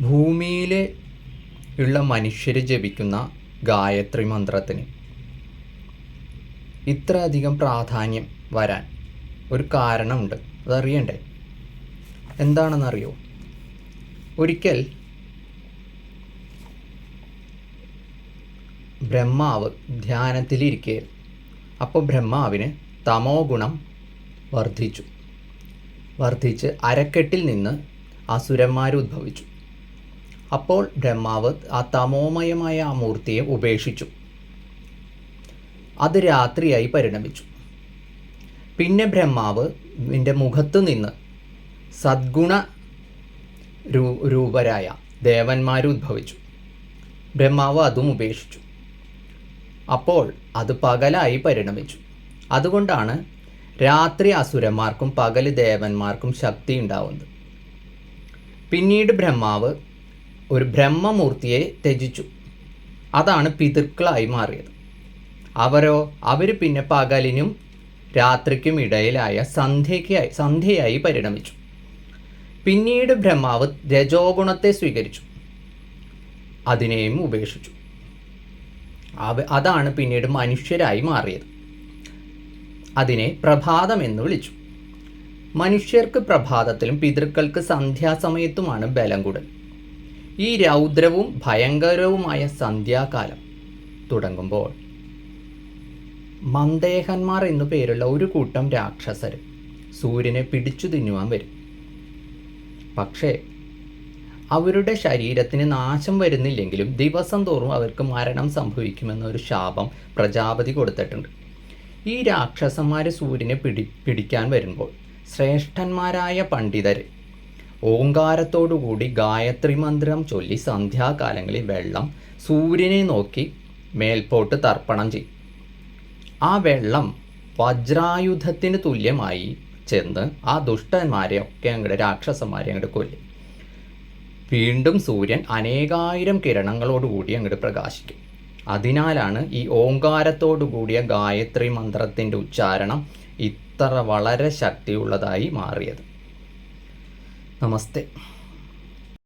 ഭൂമിയിൽ ഉള്ള മനുഷ്യർ ജപിക്കുന്ന ഗായത്രി മന്ത്രത്തിന് ഇത്ര അധികം പ്രാധാന്യം വരാൻ ഒരു കാരണമുണ്ട്. അതറിയണ്ടേ? എന്താണെന്നറിയോ? ഒരിക്കൽ ബ്രഹ്മാവ് ധ്യാനത്തിലിരിക്കെ അപ്പോൾ ബ്രഹ്മാവിന് തമോ ഗുണം വർദ്ധിച്ചു. വർദ്ധിച്ച് അരക്കെട്ടിൽ നിന്ന് അസുരന്മാർ ഉദ്ഭവിച്ചു. അപ്പോൾ ബ്രഹ്മാവ് ആ തമോമയമായ ആ മൂർത്തിയെ ഉപേക്ഷിച്ചു. അത് രാത്രിയായി പരിണമിച്ചു. പിന്നെ ബ്രഹ്മാവ് എന്റെ മുഖത്തു നിന്ന് സദ്ഗുണ രൂ രൂപരായ ദേവന്മാർ ഉദ്ഭവിച്ചു. ബ്രഹ്മാവ് അതും ഉപേക്ഷിച്ചു. അപ്പോൾ അത് പകലായി പരിണമിച്ചു. അതുകൊണ്ടാണ് രാത്രി അസുരന്മാർക്കും പകൽ ദേവന്മാർക്കും ശക്തി ഉണ്ടാവുന്നത്. പിന്നീട് ബ്രഹ്മാവ് ഒരു ബ്രഹ്മമൂർത്തിയെ ത്യജിച്ചു. അതാണ് പിതൃക്കളായി മാറിയത്. അവരോ അവർ പിന്നെ പകലിനും രാത്രിക്കും ഇടയിലായ സന്ധ്യയ്ക്കായി സന്ധ്യയായി പരിണമിച്ചു. പിന്നീട് ബ്രഹ്മാവ് രജോഗുണത്തെ സ്വീകരിച്ചു. അതിനെയും ഉപേക്ഷിച്ചു. അവ അതാണ് പിന്നീട് മനുഷ്യരായി മാറിയത്. അതിനെ പ്രഭാതം എന്ന് വിളിച്ചു. മനുഷ്യർക്ക് പ്രഭാതത്തിലും പിതൃക്കൾക്ക് സന്ധ്യാസമയത്തുമാണ് ബലം കൂടുതൽ. ഈ രൗദ്രവും ഭയങ്കരവുമായ സന്ധ്യാകാലം തുടങ്ങുമ്പോൾ മന്ദേഹന്മാർ എന്നു പേരുള്ള ഒരു കൂട്ടം രാക്ഷസർ സൂര്യനെ പിടിച്ചു തിന്നുവാൻ വരും. പക്ഷേ അവരുടെ ശരീരത്തിന് നാശം വരുന്നില്ലെങ്കിലും ദിവസം തോറും അവർക്ക് മരണം സംഭവിക്കുമെന്നൊരു ശാപം പ്രജാപതി കൊടുത്തിട്ടുണ്ട്. ഈ രാക്ഷസന്മാർ സൂര്യനെ പിടി പിടിക്കാൻ വരുമ്പോൾ ശ്രേഷ്ഠന്മാരായ പണ്ഡിതർ ഓങ്കാരത്തോടുകൂടി ഗായത്രി മന്ത്രം ചൊല്ലി സന്ധ്യാകാലങ്ങളിൽ വെള്ളം സൂര്യനെ നോക്കി മേൽപോട്ട് തർപ്പണം ചെയ്യും. ആ വെള്ളം വജ്രായുധത്തിന് തുല്യമായി ചെന്ന് ആ ദുഷ്ടന്മാരെ ഒക്കെ അങ്ങോട്ട് രാക്ഷസന്മാരെ അങ്ങോട്ട് കൊല്ലും. വീണ്ടും സൂര്യൻ അനേകായിരം കിരണങ്ങളോടുകൂടി അങ്ങോട്ട് പ്രകാശിക്കും. അതിനാലാണ് ഈ ഓങ്കാരത്തോടു കൂടിയ ഗായത്രി മന്ത്രത്തിന്റെ ഉച്ചാരണം ഇത്ര വളരെ ശക്തിയുള്ളതായി മാറിയത്. ナマステ。